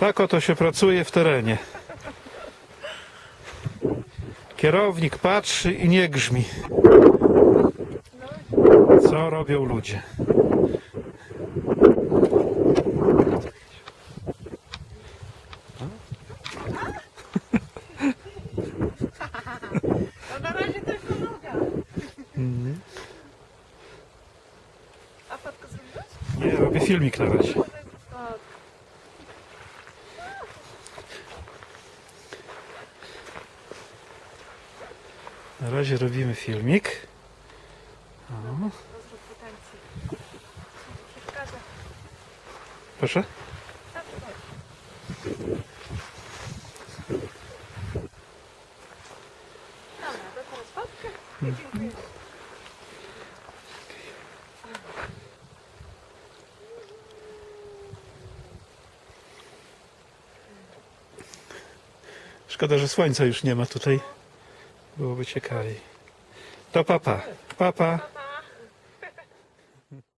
Tak oto się pracuje w terenie. Kierownik patrzy i nie grzmi. Co robią ludzie? No na razie tylko noga. A? Nie, robię filmik na razie. Na razie robimy filmik. Proszę. Szkoda, że słońca już nie ma tutaj. Byłoby ciekawiej. To papa. Papa.